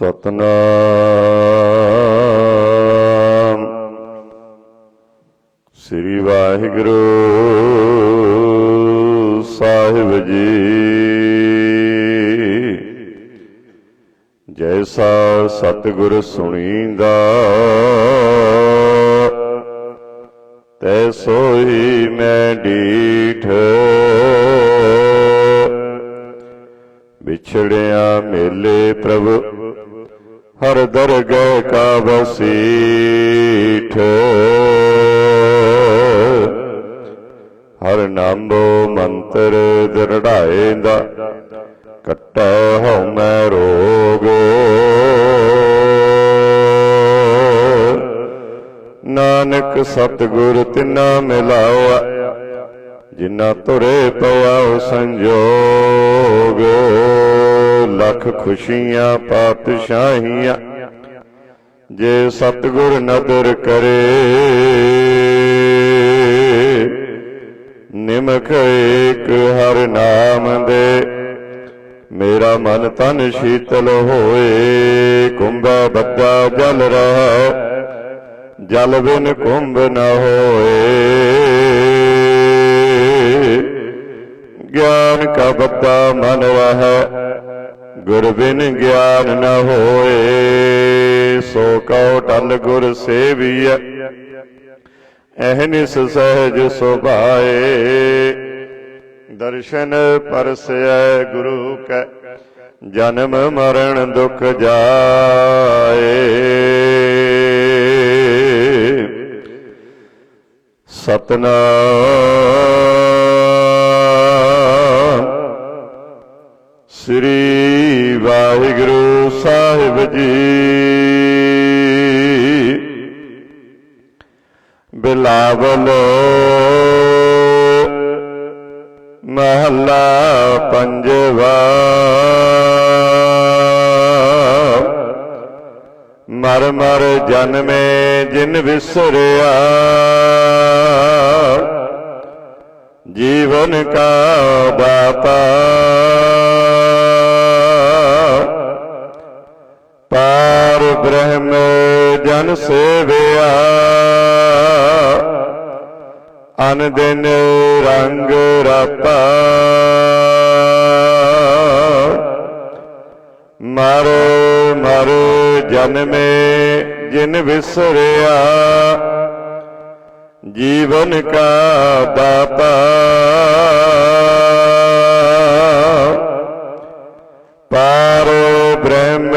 ਸਤਨਾਮ। ਸ੍ਰੀ ਵਾਹਿਗੁਰੂ ਸਾਹਿਬ ਜੀ। ਜੈਸਾ ਸਤਿਗੁਰ ਸੁਣੀਂਦਾ, ਤੈ ਸੋਈ ਮੈਂ ਡੀਠ ਵਿਛੜਿਆ ਮੇਲੇ ਪ੍ਰਭ ਹਰ ਦਰਗਹਿ ਕਾ ਵਸੀਠ ਹਰ ਨਾਮੋ ਮੰਤਰ ਦਰੜਾਏ ਦਾ, ਕੱਟੈ ਹਉ ਮੈਂ ਰੋਗ। ਨਾਨਕ ਸਤਿਗੁਰ ਤਿਨਾ ਮਿਲਾਵਾ ਜਿਨਾ ਤੁਰੇ ਪਵਾਉ ਸੰਜੋਗ, ਲੱਖ ਖੁਸ਼ੀਆਂ, ਪਾਤਸ਼ਾਹੀਆਂ, ਜੇ ਸਤਿਗੁਰ ਨਦਰ ਕਰੇ, ਨਿਮਖ ਏਕ ਹਰ ਨਾਮ ਦੇ, ਮੇਰਾ ਮਨ ਤਨ ਸ਼ੀਤਲ ਹੋਏ, ਕੁੰਭਾ ਬੱਗਾ ਜਲ ਰਹਾ, ਜਲ ਬਿਨ ਕੁੰਭ ਨਾ ਹੋਏ। ਕਾ ਬੱਦਾ ਮਨ ਵਹੈ ਗੁਰ ਬਿਨ ਗਿਆਨ ਨ ਹੋਏ, ਸੋ ਕਉ ਟਲ ਗੁਰ ਸੇਵੀਐ। ਅਹਨਿਸ ਸਹਿਜ ਸੁਭਾਏ, ਦਰਸ਼ਨ ਪਰਸੈ ਗੁਰੂ ਕੈ, ਜਨਮ ਮਰਨ ਦੁਖ ਜਾਏ। ਸਤਨਾਮ ਸ੍ਰੀ ਵਾਹਿਗੁਰੂ ਸਾਹਿਬ ਜੀ। ਬਿਲਾਵਲ ਮਹੱਲਾ ਪੰਜਵਾ। ਮਰ ਮਰ ਜਨਮੇ ਜਿਨ ਵਿਸਰਿਆ। ਜੀਵਨ ਕਾ ਦਾਤਾ ਪਾਰ ਬ੍ਰਹਮ ਜਨ ਸੇਵਿਆ ਅਨ ਦਿਨ ਰੰਗ ਰਾਤਾ ਮਰ ਮਰ ਜਨਮੇ ਜਿਨ ਵਿਸਰਿਆ ਜੀਵਨ ਕਾ ਦਾਤਾ ਪਾਰ ਬ੍ਰਹਮ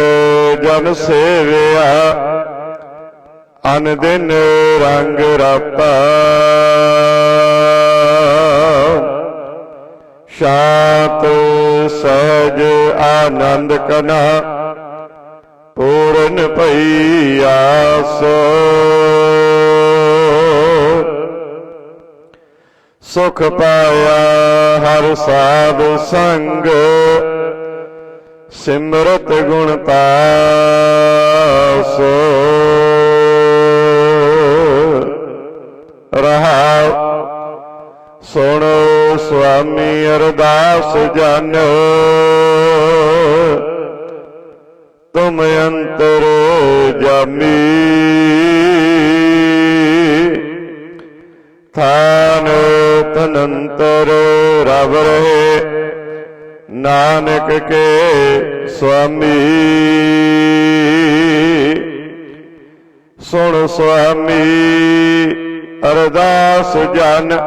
ਜਨ ਸੇਵਿਆ ਅਨ ਦਿਨ ਰੰਗ ਰਾਤਾ ਸ਼ਾਂਤ, ਸਹਿਜ, ਆਨੰਦ ਕਨਾ, ਪੂਰਨ ਭਈ ਆਸ। ਸੁਖ ਪਾਇਆ ਹਰ ਸਾਧ ਸੰਗ ਸਿਮਰਤ ਗੁਣ ਤਾਸ। ਰਹਾ ਸੁਣ ਸੁਆਮੀ ਅਰਦਾਸ ਜਨ। ਤੁਮ ਅੰਤਰ ਜਾਮੀ। ਥਾਨ ਤਨੰਤਰ ਰਵ ਰਹੇ। ਨਾਨਕ ਕੇ ਸੁਆਮੀ ਸੁਣ ਸੁਆਮੀ ਅਰਦਾਸ ਜਨ,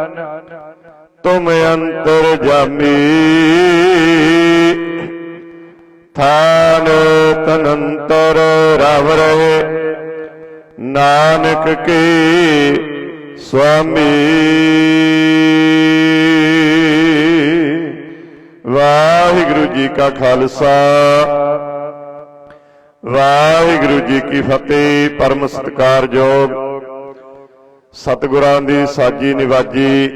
ਤੁਮ ਅੰਤਰ ਜਾਮੀ। ਥਾਨ ਤਨੰਤਰ ਰਵ ਰਹੇ, ਨਾਨਕ ਕੀ ਸੁਆਮੀ ਵਾਹਿਗੁਰੂ ਜੀ ਕਾ ਖਾਲਸਾ। ਵਾਹਿਗੁਰੂ ਜੀ ਕੀ ਫਤਿਹ, ਪਰਮ ਸਤਿਕਾਰਯੋਗ ਸਤਿਗੁਰਾਂ ਦੀ ਸਾਜੀ ਨਿਵਾਜੀ,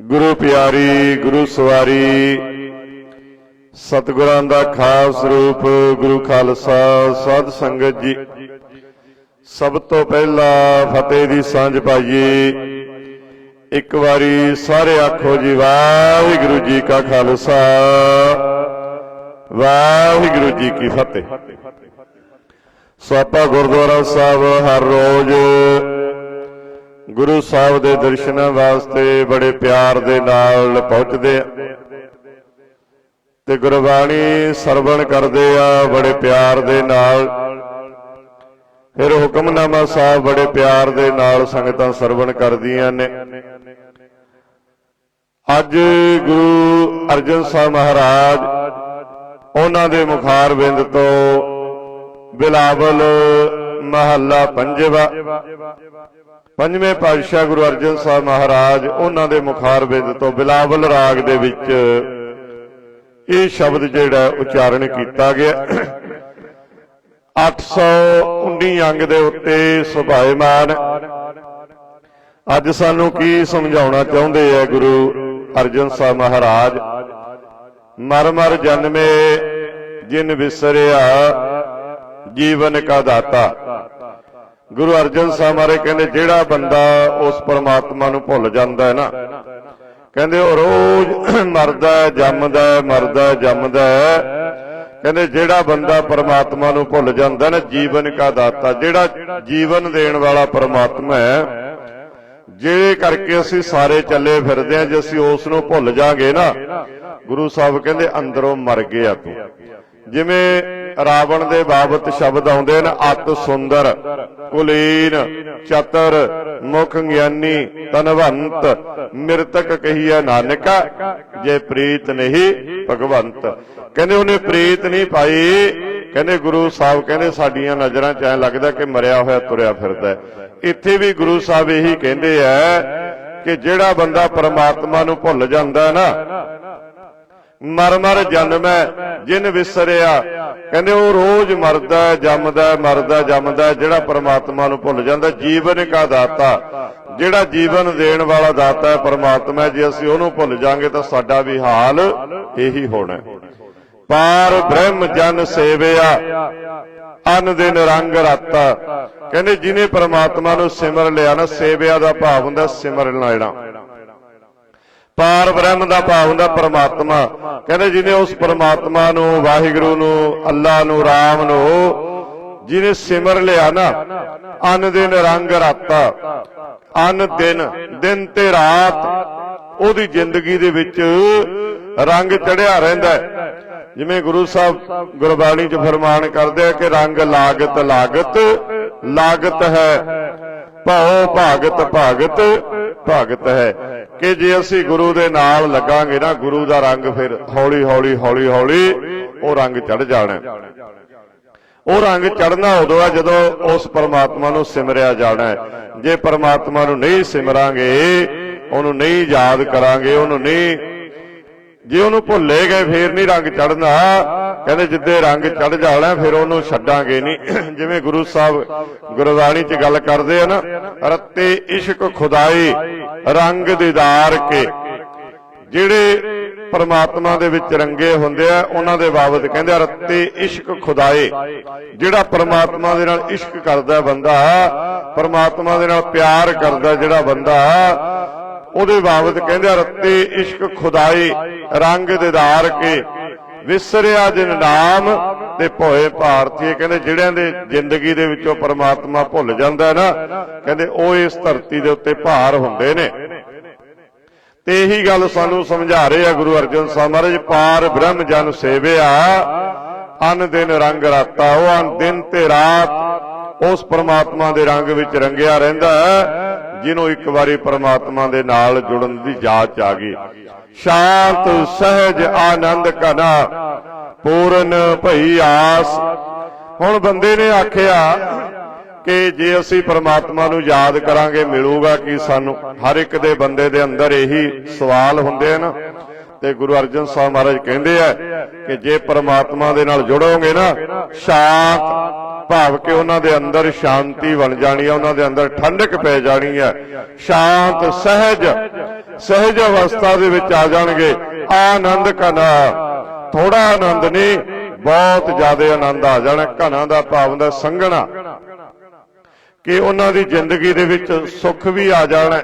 ਗੁਰੂ ਪਿਆਰੀ, ਗੁਰੂ ਸਵਾਰੀ। ਸਤਿਗੁਰਾਂ ਦਾ ਖਾਸ ਰੂਪ ਗੁਰੂ ਖਾਲਸਾ ਸਾਧ ਸੰਗਤ ਜੀ। ਸਭ ਤੋਂ ਪਹਿਲਾਂ ਫਤਿਹ ਦੀ ਸਾਂਝ ਪਾਈਏ। ਇੱਕ ਵਾਰੀ ਸਾਰੇ ਆਖੋ ਜੀ, ਵਾਹਿਗੁਰੂ ਜੀ ਕਾ ਖਾਲਸਾ। ਵਾਹਿਗੁਰੂ ਜੀ ਕੀ ਫਤਿਹ। ਸੋ ਆਪਾਂ ਗੁਰਦੁਆਰਾ ਸਾਹਿਬ ਹਰ ਰੋਜ਼ ਗੁਰੂ ਸਾਹਿਬ ਦੇ ਦਰਸ਼ਨਾਂ ਵਾਸਤੇ ਬੜੇ ਪਿਆਰ ਦੇ ਨਾਲ ਪਹੁੰਚਦੇ ਆ। ਤੇ ਗੁਰਬਾਣੀ ਸਰਵਣ ਕਰਦੇ ਆ ਬੜੇ ਪਿਆਰ ਦੇ ਨਾਲ। ਫਿਰ ਹੁਕਮਨਾਮਾ ਸਾਹਿਬ ਬੜੇ ਪਿਆਰ ਦੇ ਨਾਲ ਸੰਗਤਾਂ ਸਰਵਣ ਕਰਦੀਆਂ ਨੇ। ਅੱਜ ਗੁਰੂ ਅਰਜਨ ਸਾਹਿਬ ਮਹਾਰਾਜ ਉਹਨਾਂ ਦੇ ਮੁਖਾਰ ਬਿੰਦ ਤੋਂ ਬਿਲਾਵਲ ਮਹੱਲਾ ਪੰਜਵਾ, ਪੰਜਵੇਂ ਪਾਤਸ਼ਾਹ ਗੁਰੂ ਅਰਜਨ ਸਾਹਿਬ ਮਹਾਰਾਜ ਉਹਨਾਂ ਦੇ ਮੁਖਾਰ ਬਿੰਦ ਤੋਂ ਬਿਲਾਵਲ ਰਾਗ ਦੇ ਵਿੱਚ ਇਹ ਸ਼ਬਦ ਜਿਹੜਾ ਉਚਾਰਨ ਕੀਤਾ ਗਿਆ। 819 ਅੰਗ ਦੇ ਉੱਤੇ ਸੁਭਾਇਮਾਨ ਅੱਜ ਸਾਨੂੰ ਕੀ ਸਮਝਾਉਣਾ ਚਾਹੁੰਦੇ ਆ ਗੁਰੂ ਅਰਜਨ ਸਾਹਿਬ ਮਹਾਰਾਜ? ਮਰ ਮਰ ਜਨਮੇ ਜਿਨ ਵਿਸਰਿਆ ਜੀਵਨ ਕਾ ਦਾਤਾ। ਗੁਰੂ ਅਰਜਨ ਸਾਹਿਬ ਮਹਾਰਾਜ ਕਹਿੰਦੇ, ਜਿਹੜਾ ਬੰਦਾ ਉਸ ਪਰਮਾਤਮਾ ਨੂੰ ਭੁੱਲ ਜਾਂਦਾ ਹੈ ਨਾ, ਕਹਿੰਦੇ ਉਹ ਰੋਜ਼ ਮਰਦਾ, ਜੰਮਦਾ ਮਰਦਾ, ਜੰਮਦਾ ਕਹਿੰਦੇ ਜਿਹੜਾ ਬੰਦਾ ਪਰਮਾਤਮਾ ਨੂੰ ਭੁੱਲ ਜਾਂਦਾ ਨਾ, ਜੀਵਨ ਕਾ ਦਾਤਾ, ਜਿਹੜਾ ਜੀਵਨ ਦੇਣ ਵਾਲਾ ਪਰਮਾਤਮਾ ਹੈ ਜਿਹੜੇ ਕਰਕੇ ਅਸੀਂ ਸਾਰੇ ਚੱਲੇ ਫਿਰਦੇ ਆ ਜੇ ਅਸੀਂ ਉਸ ਨੂੰ ਭੁੱਲ ਜਾਾਂਗੇ ਨਾ, ਗੁਰੂ ਸਾਹਿਬ ਕਹਿੰਦੇ ਅੰਦਰੋਂ ਮਰ ਗਿਆ ਤੂੰ। ਜਿਵੇਂ ਰਾਵਣ ਦੇ ਬਾਬਤ ਸ਼ਬਦ ਆਉਂਦੇ ਨੇ ਅਤ ਸੁੰਦਰ, ਕੁਲੀਨ, ਚਤਰ, ਮੁਖ ਗਿਆਨੀ ਤਨਵੰਤ ਮਿਰਤਕ ਕਹੀਐ ਨਾਨਕਾ, ਜੇ ਪ੍ਰੀਤ ਨਹੀਂ ਭਗਵੰਤ। ਕਹਿੰਦੇ ਉਹਨੇ ਪ੍ਰੀਤ ਨਹੀਂ ਪਾਈ। ਕਹਿੰਦੇ ਗੁਰੂ ਸਾਹਿਬ ਕਹਿੰਦੇ ਸਾਡੀਆਂ ਨਜ਼ਰਾਂ 'ਚ ਐ ਲੱਗਦਾ ਕਿ ਮਰਿਆ ਹੋਇਆ, ਤੁਰਿਆ ਫਿਰਦਾ ਇੱਥੇ ਵੀ ਗੁਰੂ ਸਾਹਿਬ ਇਹੀ ਕਹਿੰਦੇ ਆ ਕਿ ਜਿਹੜਾ ਬੰਦਾ ਪਰਮਾਤਮਾ ਨੂੰ ਭੁੱਲ ਜਾਂਦਾ ਨਾ ਮਰ ਮਰ ਜਨਮੈ ਜਿਨ ਵਿਸਰਿਆ। ਕਹਿੰਦੇ ਉਹ ਰੋਜ਼ ਮਰਦਾ ਹੈ, ਜੰਮਦਾ ਹੈ, ਮਰਦਾ ਹੈ, ਜੰਮਦਾ ਹੈ, ਜਿਹੜਾ ਪਰਮਾਤਮਾ ਨੂੰ ਭੁੱਲ ਜਾਂਦਾ ਜੀਵਨ ਕਾ ਦਾਤਾ। ਜਿਹੜਾ ਜੀਵਨ ਦੇਣ ਵਾਲਾ ਦਾਤਾ ਹੈ ਪਰਮਾਤਮਾ ਹੈ, ਜੇ ਅਸੀਂ ਉਹਨੂੰ ਭੁੱਲ ਜਾਾਂਗੇ ਤਾਂ ਸਾਡਾ ਵੀ ਹਾਲ ਇਹੀ ਹੋਣਾ ਹੈ। ਪਾਰ ਬ੍ਰਹਮ ਜਨ ਸੇਵਿਆ ਅਨ ਦਿਨ ਰੰਗ ਰਾਤਾ। ਕਹਿੰਦੇ ਜਿਨੇ ਪਰਮਾਤਮਾ ਨੂੰ ਸਿਮਰ ਲਿਆ ਨਾ ਸੇਵਿਆ ਦਾ ਭਾਵ ਹੁੰਦਾ ਸਿਮਰ ਲੈਣਾ। ਪਾਰ ਬ੍ਰਹਮ ਦਾ ਭਾਵ ਹੁੰਦਾ ਪਰਮਾਤਮਾ। ਕਹਿੰਦੇ ਜਿਹਨੇ ਉਸ ਪਰਮਾਤਮਾ ਨੂੰ, ਵਾਹਿਗੁਰੂ ਨੂੰ, ਅੱਲਾ ਨੂੰ, ਰਾਮ ਨੂੰ, ਜਿਹਨੇ ਸਿਮਰ ਲਿਆ ਨਾ, ਅਨ ਦਿਨ ਰੰਗ ਰਾਤਾ, ਅਨ ਦਿਨ ਦਿਨ ਤੇ ਰਾਤ, ਉਹਦੀ ਜ਼ਿੰਦਗੀ ਦੇ ਵਿੱਚ ਰੰਗ ਚੜਿਆ ਰਹਿੰਦਾ ਜਿਵੇਂ ਗੁਰੂ ਸਾਹਿਬ ਗੁਰਬਾਣੀ 'ਚ ਫਰਮਾਨ ਕਰਦੇ ਆ ਕਿ ਰੰਗ ਲਾਗਤ ਲਾਗਤ ਲਾਗਤ ਹੈ, ਭਾਉ ਭਾਗਤ ਭਾਗਤ ਭਗਤ ਹੈ ਕਿ ਜੇ ਅਸੀਂ ਗੁਰੂ ਦੇ ਨਾਲ ਲੱਗਾਂਗੇ ਨਾ, ਗੁਰੂ ਦਾ ਰੰਗ ਫਿਰ ਹੌਲੀ ਹੌਲੀ ਹੌਲੀ ਹੌਲੀ ਉਹ ਰੰਗ ਚੜ ਜਾਣਾ। ਉਹ ਰੰਗ ਚੜਨਾ ਉਦੋਂ ਹੈ ਜਦੋਂ ਉਸ ਪਰਮਾਤਮਾ ਨੂੰ ਸਿਮਰਿਆ ਜਾਣਾ ਹੈ। ਜੇ ਪਰਮਾਤਮਾ ਨੂੰ ਨਹੀਂ ਸਿਮਰਾਂਗੇ, ਉਹਨੂੰ ਨਹੀਂ ਯਾਦ ਕਰਾਂਗੇ, ਉਹਨੂੰ ਨਹੀਂ ਜੇ ਉਹਨੂੰ ਭੁੱਲੇ ਗਏ, ਫੇਰ ਨਹੀਂ ਰੰਗ ਚੜਨਾ ਕਹਿੰਦੇ ਜਿੱਦੇ ਰੰਗ ਚੜ ਜਾਣਾ, ਫਿਰ ਉਹਨੂੰ ਛੱਡਾਂਗੇ ਨਹੀਂ। ਜਿਵੇਂ ਗੁਰੂ ਸਾਹਿਬ ਗੁਰਬਾਣੀ 'ਚ ਗੱਲ ਕਰਦੇ ਆ ਨਾ, ਰੱਤੇ ਇਸ਼ਕ ਖੁਦਾਈ, ਰੰਗ ਦੀਦਾਰ ਕੇ। ਜਿਹੜੇ ਪਰਮਾਤਮਾ ਦੇ ਵਿੱਚ ਰੰਗੇ ਹੁੰਦੇ ਆ, ਉਹਨਾਂ ਦੇ ਬਾਬਤ ਕਹਿੰਦੇ ਰੱਤੇ ਇਸ਼ਕ ਖੁਦਾਏ ਜਿਹੜਾ ਪਰਮਾਤਮਾ ਦੇ ਨਾਲ ਇਸ਼ਕ ਕਰਦਾ ਬੰਦਾ, ਪਰਮਾਤਮਾ ਦੇ ਨਾਲ ਪਿਆਰ ਕਰਦਾ ਜਿਹੜਾ ਬੰਦਾ, ਉਹਦੇ ਬਾਬਤ ਕਹਿੰਦੇ ਰੱਤੇ ਇਸ਼ਕ ਖੁਦਾਈ, ਰੰਗ ਦੀਦਾਰ ਕੇ। ਵਿਸਰਿਆ ਜਿਨ ਨਾਮ ਤੇ ਭੋਏ ਭਾਰਤੀ ਕਹਿੰਦੇ ਜਿਹੜਿਆਂ ਦੇ ਜ਼ਿੰਦਗੀ ਦੇ ਵਿੱਚੋਂ ਪਰਮਾਤਮਾ ਭੁੱਲ ਜਾਂਦਾ ਨਾ, ਕਹਿੰਦੇ ਉਹ ਇਸ ਧਰਤੀ ਦੇ ਉੱਤੇ ਭਾਰ ਹੁੰਦੇ ਨੇ। ਤੇ ਇਹੀ ਗੱਲ ਸਾਨੂੰ ਸਮਝਾ ਰਹੇ ਆ ਗੁਰੂ ਅਰਜਨ ਸਾਹਿਬ ਮਹਾਰਾਜ, ਪਾਰ ਬ੍ਰਹਮ ਜਨ ਸੇਵਿਆ, ਅਨ ਦਿਨ ਰੰਗ ਰਾਤਾ, ਉਹ ਅਨ ਦਿਨ ਤੇ ਰਾਤ ਉਸ ਪਰਮਾਤਮਾ ਦੇ ਰੰਗ ਵਿੱਚ ਰੰਗਿਆ ਰਹਿੰਦਾ ਹੈ। ਜਿਹਨੂੰ ਇੱਕ ਵਾਰੀ ਪਰਮਾਤਮਾ ਦੇ ਨਾਲ ਜੁੜਨ ਦੀ ਜਾਚ ਆ ਗਈ। ਸ਼ਾਂਤ, ਸਹਿਜ, ਆਨੰਦ ਕਨਾ ਪੂਰਨ ਭਈ ਆਸ। ਹੁਣ ਬੰਦੇ ਨੇ ਆਖਿਆ ਕਿ ਜੇ ਅਸੀਂ ਪਰਮਾਤਮਾ ਨੂੰ ਯਾਦ ਕਰਾਂਗੇ, ਮਿਲੂਗਾ ਕਿ ਸਾਨੂੰ? ਹਰ ਇੱਕ ਦੇ ਬੰਦੇ ਦੇ ਅੰਦਰ ਇਹੀ ਸਵਾਲ ਹੁੰਦੇ ਹਨ। ਤੇ ਗੁਰੂ ਅਰਜਨ ਸਾਹਿਬ ਮਹਾਰਾਜ ਕਹਿੰਦੇ ਆ ਕਿ ਜੇ ਪਰਮਾਤਮਾ ਦੇ ਨਾਲ ਜੁੜੋਗੇ ਨਾ, ਸ਼ਾਂਤ, ਭਾਵ ਕਿ ਉਹਨਾਂ ਦੇ ਅੰਦਰ ਸ਼ਾਂਤੀ ਬਣ ਜਾਣੀ ਹੈ ਉਹਨਾਂ ਦੇ ਅੰਦਰ ਠੰਡਕ ਪੈ ਜਾਣੀ ਹੈ ਸ਼ਾਂਤ, ਸਹਿਜ ਸਹਿਜ ਅਵਸਥਾ ਦੇ ਵਿੱਚ ਆ ਜਾਣਗੇ। ਆਨੰਦ ਕਨਾ ਥੋੜਾ ਆਨੰਦ ਨਹੀਂ, ਬਹੁਤ ਜ਼ਿਆਦਾ ਆਨੰਦ ਆ ਜਾਣਾ, ਘਣਾ ਦਾ ਭਾਵ ਹੁੰਦਾ ਸੰਘਣਾ। ਕਿ ਉਹਨਾਂ ਦੀ ਜ਼ਿੰਦਗੀ ਦੇ ਵਿੱਚ ਸੁੱਖ ਵੀ ਆ ਜਾਣਾ।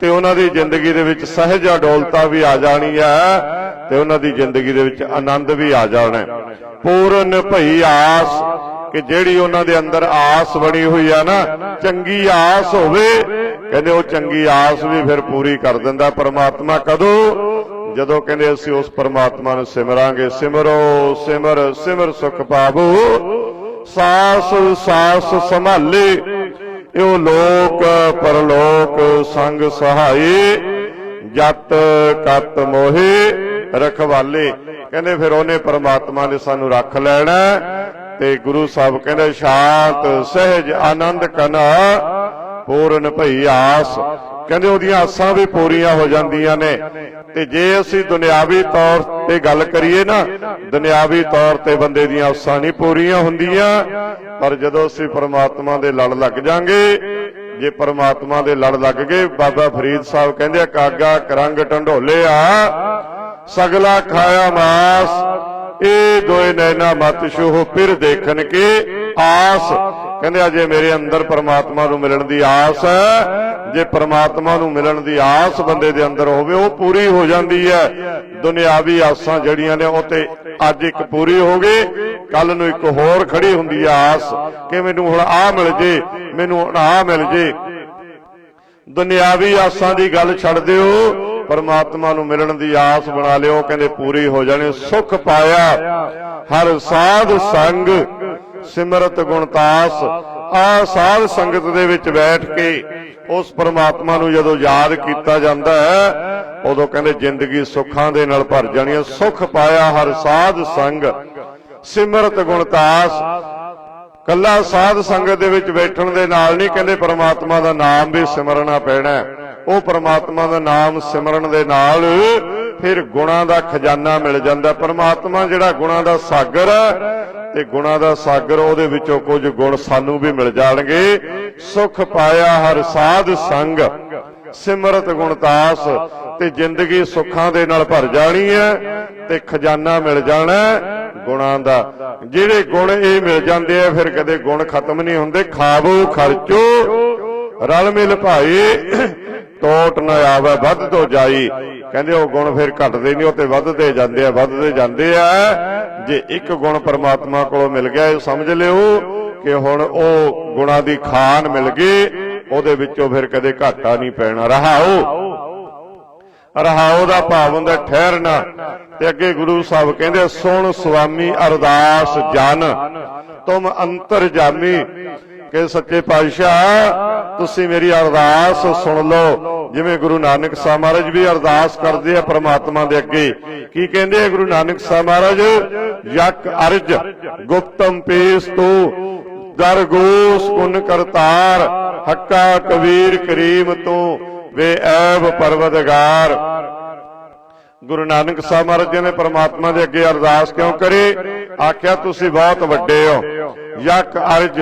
ਤੇ ਉਹਨਾਂ ਦੀ ਜ਼ਿੰਦਗੀ ਦੇ ਵਿੱਚ ਸਹਿਜ ਅਡੋਲਤਾ ਵੀ ਆ ਜਾਣੀ ਹੈ ਤੇ ਉਹਨਾਂ ਦੀ ਜ਼ਿੰਦਗੀ ਦੇ ਵਿੱਚ ਆਨੰਦ ਵੀ ਆ ਜਾਣਾ ਪੂਰਨ ਭਈ ਆਸ ਕਿ ਜਿਹੜੀ ਉਹਨਾਂ ਦੇ ਅੰਦਰ ਆਸ ਬਣੀ ਹੋਈ ਆ ਨਾ, ਚੰਗੀ ਆਸ ਹੋਵੇ, ਕਹਿੰਦੇ ਉਹ ਚੰਗੀ ਆਸ ਵੀ ਫਿਰ ਪੂਰੀ ਕਰ ਦਿੰਦਾ ਪਰਮਾਤਮਾ ਕਦੋਂ? ਜਦੋਂ ਕਹਿੰਦੇ ਅਸੀਂ ਉਸ ਪਰਮਾਤਮਾ ਨੂੰ ਸਿਮਰਾਂਗੇ, ਸਿਮਰੋ, ਸਿਮਰ ਸਿਮਰ ਸੁਖ ਪਾਵੋ, ਸਾਸ ਸਾਸ ਸੰਭਾਲੇ ਇਹੋ ਲੋਕ ਪਰਲੋਕ ਸੰਗ ਸਹਾਈ ਜਤ ਕਤ ਮੋਹੇ ਰਖਵਾਲੇ। ਕਹਿੰਦੇ ਫਿਰ ਉਹਨੇ ਪਰਮਾਤਮਾ ਨੇ ਸਾਨੂੰ ਰੱਖ ਲੈਣਾ ਤੇ ਗੁਰੂ ਸਾਹਿਬ ਕਹਿੰਦੇ, ਸ਼ਾਂਤ, ਸਹਿਜ, ਆਨੰਦ ਕਨਾ, ਪੂਰਨ ਭਈ ਆਸ। ਕਹਿੰਦੇ ਉਹਦੀਆਂ ਆਸਾਂ ਵੀ ਪੂਰੀਆਂ ਹੋ ਜਾਂਦੀਆਂ ਨੇ। ਤੇ ਜੇ ਅਸੀਂ ਦੁਨਿਆਵੀ ਤੌਰ ਤੇ ਗੱਲ ਕਰੀਏ ਨਾ, ਦੁਨਿਆਵੀ ਤੌਰ ਤੇ ਬੰਦੇ ਦੀਆਂ ਆਸਾਂ ਨਹੀਂ ਪੂਰੀਆਂ ਹੁੰਦੀਆਂ। ਪਰ ਜਦੋਂ ਅਸੀਂ ਪਰਮਾਤਮਾ ਦੇ ਲੜ ਲੱਗ ਜਾਾਂਗੇ ਜੇ ਪਰਮਾਤਮਾ ਦੇ ਲੜ ਲੱਗ ਗਏ ਬਾਬਾ ਫਰੀਦ ਸਾਹਿਬ ਕਹਿੰਦੇ ਆ, ਕਾਗਾ ਕਰੰਗ ਢੰਡੋਲੇ ਆ ਸਗਲਾ ਖਾਇਆ ਮਾਸ ਇਹ ਦੋਏ ਨੈਣਾ ਮਤ ਛੋਹ ਫਿਰ ਦੇਖਣ ਕੇ ਆਸ। ਕਹਿੰਦੇ ਅਜੇ ਮੇਰੇ ਅੰਦਰ ਪਰਮਾਤਮਾ ਨੂੰ ਮਿਲਣ ਦੀ ਆਸ ਹੈ ਜੇ ਪਰਮਾਤਮਾ ਨੂੰ ਮਿਲਣ ਦੀ ਆਸ ਬੰਦੇ ਦੇ ਅੰਦਰ ਹੋਵੇ ਉਹ ਪੂਰੀ ਹੋ ਜਾਂਦੀ ਹੈ। ਦੁਨਿਆਵੀ ਆਸਾਂ ਜਿਹੜੀਆਂ ਨੇ ਉਹ ਤੇ ਅੱਜ ਇੱਕ ਪੂਰੀ ਹੋ ਗਈ ਕੱਲ ਨੂੰ ਇੱਕ ਹੋਰ ਖੜੀ ਹੁੰਦੀ ਹੈ ਆਸ ਕਿ ਮੈਨੂੰ ਹੁਣ ਆ ਮਿਲ ਜੇ, ਮੈਨੂੰ ਹੁਣ ਆਹ ਮਿਲ ਜੇ। ਦੁਨਿਆਵੀ ਆਸਾਂ ਦੀ ਗੱਲ ਛੱਡ ਦਿਓ, ਪਰਮਾਤਮਾ ਨੂੰ ਮਿਲਣ ਦੀ ਆਸ ਬਣਾ ਲਿਓ, ਕਹਿੰਦੇ ਪੂਰੀ ਹੋ ਜਾਣੀ, ਸੁਖ ਪਾਇਆ। ਹਰ ਸਾਧ ਸੰਗ, ਸਿਮਰਤ ਗੁਣਤਾਸ ਆ ਸਾਧ ਸੰਗਤ ਦੇ ਵਿੱਚ ਬੈਠ ਕੇ ਉਸ ਪਰਮਾਤਮਾ ਨੂੰ ਜਦੋਂ ਯਾਦ ਕੀਤਾ ਜਾਂਦਾ ਹੈ, ਉਦੋਂ ਕਹਿੰਦੇ ਜ਼ਿੰਦਗੀ ਸੁੱਖਾਂ ਦੇ ਨਾਲ ਭਰ ਜਾਣੀ ਹੈ। ਸੁਖ ਪਾਇਆ ਹਰ ਸਾਧ ਸੰਗ ਸਿਮਰਤ ਗੁਣਤਾਸ ਕੱਲਾ ਸਾਧ ਸੰਗਤ ਦੇ ਵਿੱਚ ਬੈਠਣ ਦੇ ਨਾਲ ਨਹੀਂ, ਕਹਿੰਦੇ ਪ੍ਰਮਾਤਮਾ ਦਾ ਨਾਮ ਵੀ ਸਿਮਰਨਾ ਪੈਣਾ ਉਹ ਪ੍ਰਮਾਤਮਾ ਦਾ ਨਾਮ ਸਿਮਰਨ ਦੇ ਨਾਲ ਫਿਰ ਗੁਣਾਂ ਦਾ ਖਜ਼ਾਨਾ ਮਿਲ ਜਾਂਦਾ। ਪਰਮਾਤਮਾ ਜਿਹੜਾ ਗੁਣਾਂ ਦਾ ਸਾਗਰ ਹੈ ਤੇ ਗੁਣਾਂ ਦਾ ਸਾਗਰ ਉਹਦੇ ਵਿੱਚੋਂ ਕੁਝ ਗੁਣ ਸਾਨੂੰ ਵੀ ਮਿਲ ਜਾਣਗੇ। ਸੁਖ ਪਾਇਆ ਹਰ ਸਾਧ ਸੰਗ, ਸਿਮਰਤ ਗੁਣਤਾਸ ਤੇ ਜ਼ਿੰਦਗੀ ਸੁੱਖਾਂ ਦੇ ਨਾਲ ਭਰ ਜਾਣੀ ਹੈ। ਤੇ ਖਜ਼ਾਨਾ ਮਿਲ ਜਾਣਾ ਗੁਣਾਂ ਦਾ। ਜਿਹੜੇ ਗੁਣ ਇਹ ਮਿਲ ਜਾਂਦੇ ਆ, ਫਿਰ ਕਦੇ ਗੁਣ ਖਤਮ ਨਹੀਂ ਹੁੰਦੇ। ਖਾਵੋ ਖਰਚੋ, ਰਲ ਮਿਲ ਭਾਈ। ਟੋਟ ਨਾ ਆਵੇ, ਵੱਧ ਤੋਂ ਜਾਈ। ਕਹਿੰਦੇ ਉਹ ਗੁਣ ਫਿਰ ਘਟਦੇ ਨਹੀਂ, ਉਹ ਤੇ ਵੱਧਦੇ ਜਾਂਦੇ ਆ, ਵੱਧਦੇ ਜਾਂਦੇ ਆ। ਜੇ ਇੱਕ ਗੁਣ ਪਰਮਾਤਮਾ ਕੋਲੋਂ ਮਿਲ ਗਿਆ, ਇਹ ਸਮਝ ਲਿਓ ਕਿ ਹੁਣ ਉਹ ਗੁਣਾਂ ਦੀ ਖਾਨ ਮਿਲ ਗਈ, ਉਹਦੇ ਵਿੱਚੋਂ ਫਿਰ ਕਦੇ ਘਾਟਾ ਨਹੀਂ ਪੈਣਾ। ਰਹਾਓ। ਰਹਾਉ ਦਾ ਭਾਵ ਹੁੰਦਾ ਠਹਿਰਨਾ। ਤੇ ਅੱਗੇ ਗੁਰੂ ਸਾਹਿਬ ਕਹਿੰਦੇ ਸੁਣ ਸੁਆਮੀ ਅਰਦਾਸ ਜਨ, ਤੁਮ ਅੰਤਰ ਜਾਮੀ। ਕਿ ਸੱਚੇ ਪਾਤਸ਼ਾਹ, ਤੁਸੀਂ ਮੇਰੀ ਅਰਦਾਸ ਸੁਣ ਲਓ। ਜਿਵੇਂ ਗੁਰੂ ਨਾਨਕ ਸਾਹਿਬ ਮਹਾਰਾਜ ਵੀ ਅਰਦਾਸ ਕਰਦੇ ਆ ਪ੍ਰਮਾਤਮਾ ਦੇ ਅੱਗੇ। ਕੀ ਕਹਿੰਦੇ ਆ ਗੁਰੂ ਨਾਨਕ ਸਾਹਿਬ ਮਹਾਰਾਜ? ਯਕ ਅਰਜ ਗੁਪਤਮ ਪੇਸ ਤੋ ਦਰਗੋਸ ਕੁਨ ਕਰਤਾਰ, ਹੱਕਾ ਕਬੀਰ ਕਰੀਮ ਤੋਂ। ਵੇ ਐਬ ਪਰਵਦਗਾਰ। ਗੁਰੂ ਨਾਨਕ ਸਾਹਿਬ ਮਹਾਰਾਜ ਜੀ ਨੇ ਪ੍ਰਮਾਤਮਾ ਦੇ ਅੱਗੇ ਅਰਦਾਸ ਕਿਉਂ ਕਰੀ? ਆਖਿਆ, ਤੁਸੀਂ ਬਹੁਤ ਵੱਡੇ ਹੋ। ਯਕ ਅਰਜ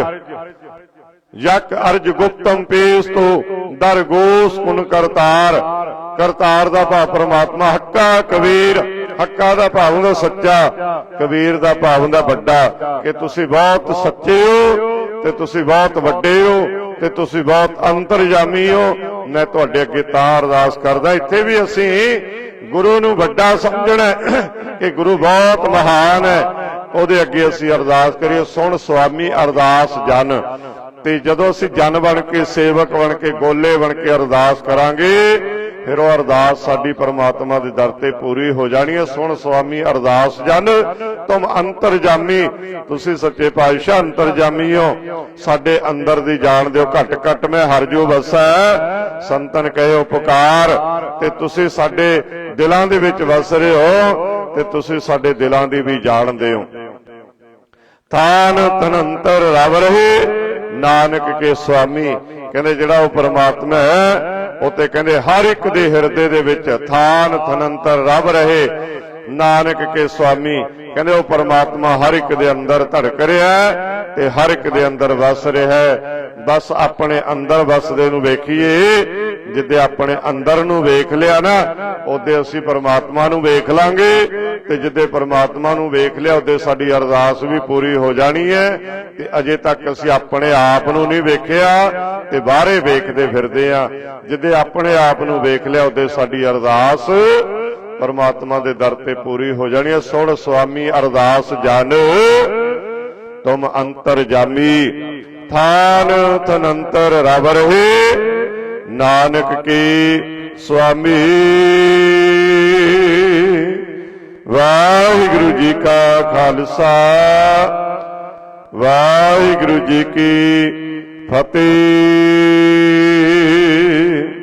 ਯਕ ਅਰਜ ਗੁਪਤਮ ਪੇਸ ਤੋ ਦਰ ਕੁਨ ਕਰਤਾਰ। ਕਰਤਾਰ ਦਾ ਭਾਵ ਪ੍ਰਮਾਤਮਾ, ਹੱਕਾ ਕਬੀਰ। ਹੱਕਾ ਦਾ ਭਾਵ ਹੁੰਦਾ ਸੱਚਾ, ਕਬੀਰ ਦਾ ਭਾਵ ਹੁੰਦਾ ਵੱਡਾ। ਕਿ ਤੁਸੀਂ ਬਹੁਤ ਸੱਚੇ ਹੋ ਤੇ ਤੁਸੀਂ ਬਹੁਤ ਵੱਡੇ ਹੋ ਤੇ ਤੁਸੀਂ ਬਹੁਤ ਅੰਤਰਜਾਮੀ ਹੋ ਮੈਂ ਤੁਹਾਡੇ ਅੱਗੇ ਤਾਂ ਅਰਦਾਸ ਕਰਦਾ, ਇੱਥੇ ਵੀ ਅਸੀਂ ਗੁਰੂ ਨੂੰ ਵੱਡਾ ਸਮਝਣਾ ਕਿ ਗੁਰੂ ਬਹੁਤ ਮਹਾਨ ਹੈ। ਉਹਦੇ ਅੱਗੇ ਅਸੀਂ ਅਰਦਾਸ ਕਰੀਏ, ਸੁਣ ਸੁਆਮੀ ਅਰਦਾਸ ਜਨ। ਤੇ ਜਦੋਂ ਅਸੀਂ ਜਨ ਬਣ ਕੇ, ਸੇਵਕ ਬਣ ਕੇ, ਗੋਲੇ ਬਣ ਕੇ ਅਰਦਾਸ ਕਰਾਂਗੇ ਫਿਰ ਉਹ ਅਰਦਾਸ ਸਾਡੀ ਪਰਮਾਤਮਾ ਦੇ ਦਰ ਤੇ ਪੂਰੀ ਹੋ ਜਾਣੀ ਹੈ। ਸੁਣ ਸੁਆਮੀ, ਅਰਦਾਸ ਜਨ, ਤੁਮ ਅੰਤਰਜਾਮੀ। ਤੁਸੀਂ ਸੱਚੇ ਪਾਤਸ਼ਾਹ ਅੰਤਰਜਾਮੀ ਹੋ ਸਾਡੇ ਅੰਦਰ ਦੀ ਜਾਣ ਦਿਓ। ਘਟ ਘਟ ਮੈਂ ਹਰ ਜੋ ਵਸੈ, ਸੰਤਨ ਕਹੇ ਉਪਕਾਰ। ਤੇ ਤੁਸੀਂ ਸਾਡੇ ਦਿਲਾਂ ਦੇ ਵਿੱਚ ਵਸ ਰਹੇ ਹੋ, ਤੇ ਤੁਸੀਂ ਸਾਡੇ ਦਿਲਾਂ ਦੀ ਵੀ ਜਾਣਦੇ ਹੋ ਥਾਨ ਤਨੰਤਰ ਰਵ ਰਹੇ, ਨਾਨਕ ਕੇ ਸੁਆਮੀ। ਕਹਿੰਦੇ ਜਿਹੜਾ ਉਹ ਪਰਮਾਤਮਾ ਹੈ ਉਹ ਕਹਿੰਦੇ, ਹਰ ਇੱਕ ਦੇ ਹਿਰਦੇ ਦੇ ਵਿੱਚ ਥਾਨ ਥਨੰਤਰ ਰੱਬ ਰਹੇ। ਨਾਨਕ ਕੇ ਸੁਆਮੀ। ਕਹਿੰਦੇ, ਉਹ ਪਰਮਾਤਮਾ ਹਰ ਇੱਕ ਦੇ ਅੰਦਰ ਧੜਕ ਰਿਹਾ ਤੇ ਹਰ ਇੱਕ ਦੇ ਅੰਦਰ ਵਸ ਰਿਹਾ ਬਸ ਆਪਣੇ ਅੰਦਰ ਵਸਦੇ ਨੂੰ ਵੇਖੀਏ ਜਿੱਦੇ ਆਪਣੇ ਅੰਦਰ ਨੂੰ ਵੇਖ ਲਿਆ ਨਾ, ਉਹਦੇ ਅਸੀਂ ਪਰਮਾਤਮਾ ਨੂੰ ਵੇਖ ਲਾਂਗੇ ਤੇ ਜਿੱਦੇ ਪਰਮਾਤਮਾ ਨੂੰ ਵੇਖ ਲਿਆ, ਉਹਦੇ ਸਾਡੀ ਅਰਦਾਸ ਵੀ ਪੂਰੀ ਹੋ ਜਾਣੀ ਹੈ ਤੇ ਅਜੇ ਤੱਕ ਅਸੀਂ ਆਪਣੇ ਆਪ ਨੂੰ ਨਹੀਂ ਵੇਖਿਆ ਤੇ ਬਾਹਰੇ ਵੇਖਦੇ ਫਿਰਦੇ ਆ ਜਿੱਦੇ ਆਪਣੇ ਆਪ ਨੂੰ ਵੇਖ ਲਿਆ, ਉਹਦੇ ਸਾਡੀ ਅਰਦਾਸ ਪਰਮਾਤਮਾ ਦੇ ਦਰ ਤੇ ਪੂਰੀ ਹੋ ਜਾਣੀ ਹੈ। ਸੁਣ ਸੁਆਮੀ ਅਰਦਾਸ ਜਨ, ਤੁਮ ਅੰਤਰ ਜਾਮੀ, ਥਾਨ ਤਨੰਤਰ ਰਬ ਰਹੇ ਨਾਨਕ ਕੀ ਸੁਆਮੀ। ਵਾਹਿਗੁਰੂ ਜੀ ਕਾ ਖਾਲਸਾ ਵਾਹਿਗੁਰੂ ਜੀ ਕੀ ਫਤਿਹ।